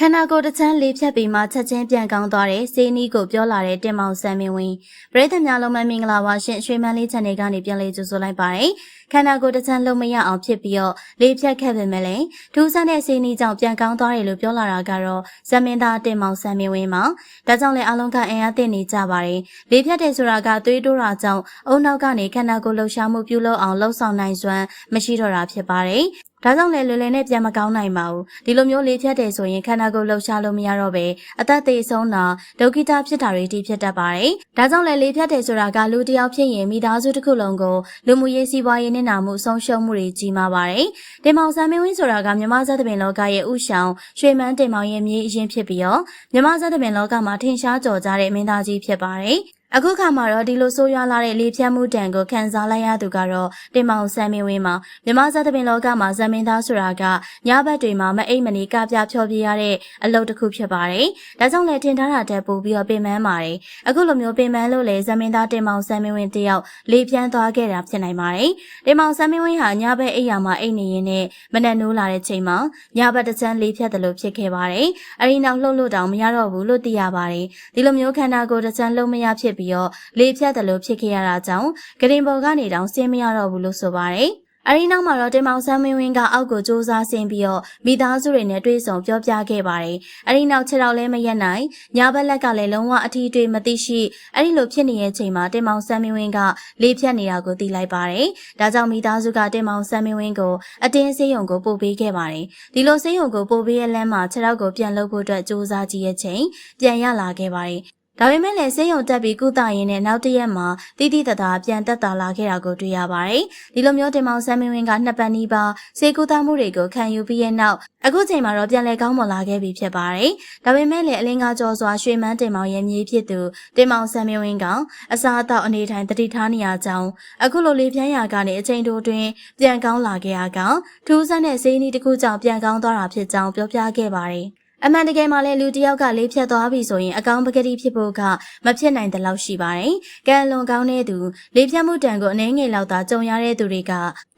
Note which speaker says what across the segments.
Speaker 1: ခန္ဓာကိုယ်တစ်ချမ်းလေးဖြတ်ပြီးမှချက်ချင်းပြန်ကောင်းသွားတဲ့စေးနီးကိုပြောလာတဲ့တင်မောင်ဆန်းမင်းဝင်းပရိသတ်များလုံးမမင်္ဂလာပါရှင်ရွှေမန်းလေး channel ကနေပြန်လေးကြိုဆိုလိုက်ပါတယ်ခန္ဓာကိုယ်တစ်ချမ်းလုံးမရအောင်ဖြစ်ပြီးတော့လေးဖြတ်ခဲ့ပေမဲ့လည်းထူးဆန်းတဲ့စေးနီးကြောင့်ပြန်ကောင်းသွားတယ်လို့ပြောလာတာကတော့ဇမင်းသားတင်မောင်ဆန်းမင်းဝင်းပါဒါကြောင့်လည်းအလုံးကအင်အားသင့်နေကြပါတယ်လေးဖြတ်တယ်ဆိုတာကသွေးတိုးတာကြောင့်အုံနောက်ကနေခန္ဓာကိုယ်လှုပ်ရှားမှုပြုလုပ်အောင်လှုပ်ဆောင်နိုင်စွမ်းမရှိတော့တာဖြစ်ပါတယ်ဒါကြောင့်လည်းလွယ်လွယ်နဲ့ပြန်မကောင်းနိုင်ပါဘူးဒီလိုမျိုးလေးဖြတ်တယ်ဆိုရင်ခန္ဓာကိုယ်လှုပ်ရှားလို့မရတော့ပဲအသက်သေးဆုံးတာဒုက္ခိတဖြစ်တာတွေတိဖြစ်တတ်ပါတယ်ဒါကြောင့်လည်းလေးဖြတ်တယ်ဆိုတာကလူတစ်ယောက်ဖြစ်ရင်မိသားစုတစ်ခုလုံးကိုလူမှုရေးစီးပွားရေးနဲ့နာမှုဆုံးရှုံးမှုတွေကြီးမားပါတယ်တင်မောင်ဆန်းမင်းဝင်းဆိုတာကမြမဇတ်တပင်လောကရဲ့ဥဆောင်ရွှေမန်းတင်မောင်ရဲ့မြေအရင်ဖြစ်ပြီးတော့မြမဇတ်တပင်လောကမှာထင်ရှားကျော်ကြားတဲ့မင်းသားကြီးဖြစ်ပါတယ် အခုခါမှာတော့ဒီလိုဆိုးရွားလာတဲ့လေဖြတ်မှုတံကိုခံစားလိုက်ရသူကတော့တင်မောင်ဆန်းမင်းဝင်းမှာမြမဇတ်တပင်လောကမှာဇမင်းသားဆိုတာကညဘက်တွေမှာမအိပ်မနေကပြဖြောပြရတဲ့အလုပ်တစ်ခုဖြစ်ပါတယ်။ဒါကြောင့်လည်းထင်ထားတာတက်ပို့ပြီးတော့ပင်ပန်းပါတယ်။အခုလိုမျိုးပင်ပန်းလို့လေဇမင်းသားတင်မောင်ဆန်းမင်းဝင်းတယောက်လေဖြန်းသွားခဲ့တာဖြစ်နိုင်ပါတယ်။တင်မောင်ဆန်းမင်းဝင်းဟာညဘက်အိပ်ရာမှာအိပ်နေရင်းနဲ့မနက်နိုးလာတဲ့ချိန်မှာညဘက်တစ်ချမ်းလေဖြတ်တယ်လို့ဖြစ်ခဲ့ပါတယ်။အဲဒီနောက်လှုပ်လို့တောင်မရတော့ဘူးလို့သိရပါတယ်။ဒီလိုမျိုးခန္ဓာကိုယ်တစ်ချမ်းလုံးမရဖြစ်ပြီးတော့လေဖြတ်တယ်လို့ဖြစ်ခဲ့ရတာကြောင့်ဂရင်ဘော်ကနေတောင်ဆင်းမရတော့ဘူးလို့ဆိုပါတယ်။အဲဒီနောက်မှာတော့တင်မောင်ဆန်းမင်းဝင်းကအောက်ကိုစူးစမ်းဆင်းပြီးတော့မိသားစုတွေနဲ့တွေ့ဆုံပြောပြခဲ့ပါတယ်။အဲဒီနောက်ခြေတော်လည်းမရက်နိုင်ညာဘက်လက်ကလည်းလုံးဝအထီးတွေမသိရှိအဲဒီလိုဖြစ်နေတဲ့ချိန်မှာတင်မောင်ဆန်းမင်းဝင်းကလေးဖြတ်နေတာကိုသိလိုက်ပါတယ်။ဒါကြောင့်မိသားစုကတင်မောင်ဆန်းမင်းဝင်းကိုအတင်းဆေးရုံကိုပို့ပေးခဲ့ပါတယ်။ဒီလိုဆေးရုံကိုပို့ပေးရလမ်းမှာခြေတော်ကိုပြန်လုပ်ဖို့အတွက်စူးစမ်းကြည့်ရဲ့ချိန်ပြန်ရလာခဲ့ပါတယ်။ ဒါပေမဲ့လည်းဆေးရုံတက်ပြီးကုသရင်းနဲ့နောက်တစ်ရက်မှာတိတိတသာပြန်တက်တာလာခဲ့တာကိုတွေ့ရပါတယ်။ဒီလိုမျိုးတင်မောင်ဆန်းမင်းဝင်းကနှစ်ပတ်နီးပါးဆေးကုသမှုတွေကိုခံယူပြီးရဲ့နောက်အခုချိန်မှာတော့ပြန်လည်ကောင်းမွန်လာခဲ့ပြီဖြစ်ပါတယ်။ဒါပေမဲ့လည်းအလင်းကားကျော်စွာရွှေမန်းတင်မောင်ရဲ့မြေဖြစ်သူတင်မောင်ဆန်းမင်းဝင်းကအစားအသောက်အနေထိုင်တတိထားနေရကြောင်းအခုလိုလေးပြန်းရာကနေအချိန်တိုအတွင်းပြန်ကောင်းလာခဲ့ရကထူးဆန်းတဲ့ဆေးနီးတစ်ခုကြောင့်ပြန်ကောင်းသွားတာဖြစ်ကြောင်းပြောပြခဲ့ပါတယ်။ အမှန်တကယ်မှလည်းလူတစ်ယောက်ကလေးဖြတ်သွားပြီဆိုရင်အကောင်ပကတိဖြစ်ဖို့ကမဖြစ်နိုင်တဲ့လောက်ရှိပါတယ်။ကံအလွန်ကောင်းတဲ့သူလေးဖြတ်မှုတံကိုအနှဲငယ်လောက်သာကြုံရတဲ့သူတွေက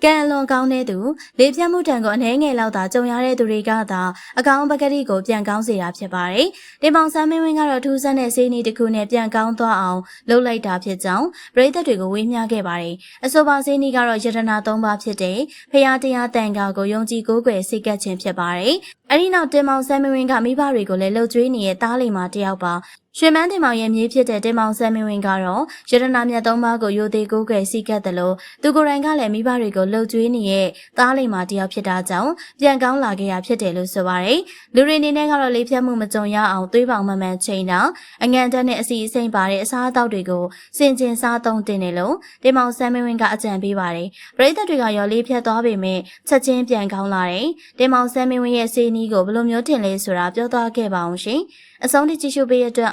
Speaker 1: ကံအလွန်ကောင်းတဲ့သူလေးဖြတ်မှုတံကိုအနှဲငယ်လောက်သာကြုံရတဲ့သူတွေကသာအကောင်ပကတိကိုပြန်ကောင်းစေတာဖြစ်ပါတယ်။တင်ပေါင်ဆန်းမင်းဝင်းကတော့ထူးဆန်းတဲ့စေးနီးတစ်ခုနဲ့ပြန်ကောင်းသွားအောင်လုပ်လိုက်တာဖြစ်ကြောင်းပရိသတ်တွေကိုဝေမျှခဲ့ပါတယ်။အဆိုပါစေးနီးကတော့ယတနာ၃ပါးဖြစ်တဲ့ဖရာတရားတန်ခါကိုယုံကြည်ကိုးကွယ်စိတ်ကပ်ခြင်းဖြစ်ပါတယ်။ အဲဒီနောက်တင်မောင်ဆန်းမင်းဝင်းကမိဘတွေကိုလည်းလှုပ်ကြွေးနေတဲ့တားလိမ်မာတယောက်ပါရွှေမန်းတင်မောင်ရဲ့မြေးဖြစ်တဲ့တင်မောင်ဆန်းမင်းဝင်းကတော့ရတနာမြတ်သုံးပါးကိုယိုသေးကိုးကွယ်စီကတ်တယ်လို့သူကိုယ်တိုင်ကလည်းမိဘတွေကိုလှုပ်ကြွေးနေတဲ့တားလိမ်မာတယောက်ဖြစ်တာကြောင့်ပြန်ကောင်းလာခဲ့ရဖြစ်တယ်လို့ဆိုပါတယ်လူတွေအနေနဲ့ကတော့လေဖြတ်မှုမကြုံရအောင်သွေးပေါင်မှန်မှန်ချိန်တာအငံတက်နဲ့အစီအစိမ့်ပါတဲ့အစားအသောက်တွေကိုစင်ကျင်စားသုံးတင်တယ်လို့တင်မောင်ဆန်းမင်းဝင်းကအကြံပေးပါတယ်ပရိသတ်တွေကရောလေးဖြတ်သွားပေမဲ့ချက်ချင်းပြန်ကောင်းလာတယ်တင်မောင်ဆန်းမင်းဝင်းရဲ့စေးနီးကိုဘယ်လိုမျိုးထင်လဲဆိုတာပြောသွားခဲ့ပါအောင်ရှင်အဆုံးထိကြည့်ရှုပေးရတဲ့အတွက်